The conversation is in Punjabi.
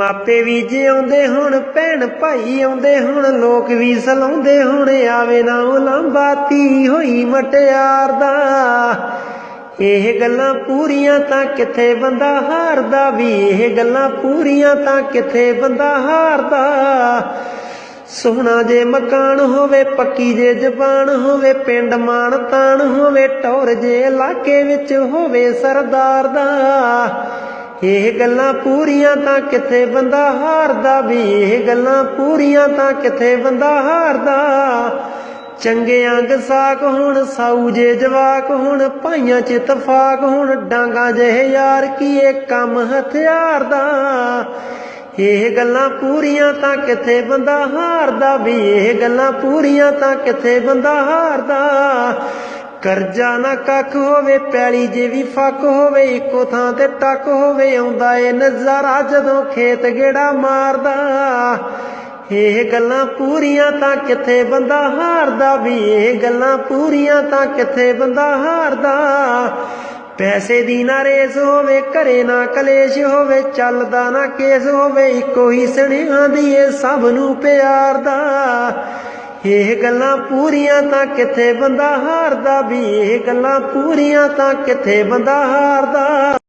ਮਾਪੇ ਵੀ ਜੇ ਆਉਂਦੇ ਹੁਣ, ਭੈਣ ਭਾਈ ਆਉਂਦੇ ਹੁਣ, ਲੋਕ ਵੀ ਸਲਾਉਂਦੇ ਹੁਣ, ਆਵੇ ਨਾ ਉਲੰਬਾਤੀ ਹੋਈ ਮਟਿਆਰ ਦਾ। ਇਹ ਗੱਲਾਂ ਪੂਰੀਆਂ ਤਾਂ ਕਿੱਥੇ ਬੰਦਾ ਹਾਰਦਾ ਵੀ, ਇਹ ਗੱਲਾਂ ਪੂਰੀਆਂ ਤਾਂ ਕਿੱਥੇ ਬੰਦਾ ਹਾਰਦਾ। ਸੋਹਣਾ ਜੇ ਮਕਾਨ ਹੋਵੇ, ਪੱਕੀ ਜੇ ਜ਼ਬਾਨ ਹੋਵੇ, ਪਿੰਡ ਮਾਨ ਤਾਨ ਹੋਵੇ, ਟੌਰ ਜੇ ਇਲਾਕੇ ਵਿੱਚ ਹੋਵੇ ਸਰਦਾਰ ਦਾ। ਇਹ ਗੱਲਾਂ ਪੂਰੀਆਂ ਤਾਂ ਕਿੱਥੇ ਬੰਦਾ ਹਾਰਦਾ? ਵੀ ਇਹ ਗੱਲਾਂ ਪੂਰੀਆਂ ਤਾਂ ਕਿੱਥੇ ਬੰਦਾ ਹਾਰਦਾ? ਚੰਗੇ ਅੰਗ ਹੁਣ, ਸਾਊ ਜੇ ਜਵਾਕ ਹੁਣ, ਭਾਈਆਂ ਚ ਇਤਫਾਕ ਹੁਣ, ਡਾਂਗਾ ਜਿਹੇ ਯਾਰ ਕੀ ਇਹ ਕੰਮ ਹਥਿਆਰ ਦਾ ਇਹ ਗੱਲਾਂ ਪੂਰੀਆਂ ਤਾਂ ਕਿੱਥੇ ਬੰਦਾ ਹਾਰਦਾ? ਵੀ ਇਹ ਗੱਲਾਂ ਪੂਰੀਆਂ ਤਾਂ ਕਿੱਥੇ ਬੰਦਾ ਹਾਰਦਾ? ਕਰਜ਼ਾ ਨਾ ਕੱਖ ਹੋਵੇ, ਪੈਲੀ ਜੇ ਵੀ ਫੱਕ ਹੋਵੇ, ਇੱਕੋ ਥਾਂ ਤੇ ਟੱਕ ਹੋਵੇ, ਆਉਂਦਾ ਏ ਨਜ਼ਾਰਾ ਜਦੋਂ ਖੇਤ ਗੇੜਾ ਮਾਰਦਾ। ਇਹ ਗੱਲਾਂ ਪੂਰੀਆਂ ਤਾਂ ਕਿੱਥੇ ਬੰਦਾ ਹਾਰਦਾ ਵੀ, ਇਹ ਗੱਲਾਂ ਪੂਰੀਆਂ ਤਾਂ ਕਿੱਥੇ ਬੰਦਾ ਹਾਰਦਾ। ਪੈਸੇ ਦੀ ਨਾ ਰੇਸ ਹੋਵੇ, ਘਰੇ ਨਾ ਕਲੇਸ਼ ਹੋਵੇ, ਚੱਲਦਾ ਨਾ ਕੇਸ ਹੋਵੇ, ਇੱਕੋ ਹੀ ਸਣਿਆਂ ਦੀ ਏ ਸਭ ਨੂੰ ਪਿਆਰ ਦਾ। ਇਹ ਗੱਲਾਂ ਪੂਰੀਆਂ ਤਾਂ ਕਿੱਥੇ ਬੰਦਾ ਹਾਰਦਾ? ਵੀ ਇਹ ਗੱਲਾਂ ਪੂਰੀਆਂ ਤਾਂ ਕਿੱਥੇ ਬੰਦਾ ਹਾਰਦਾ?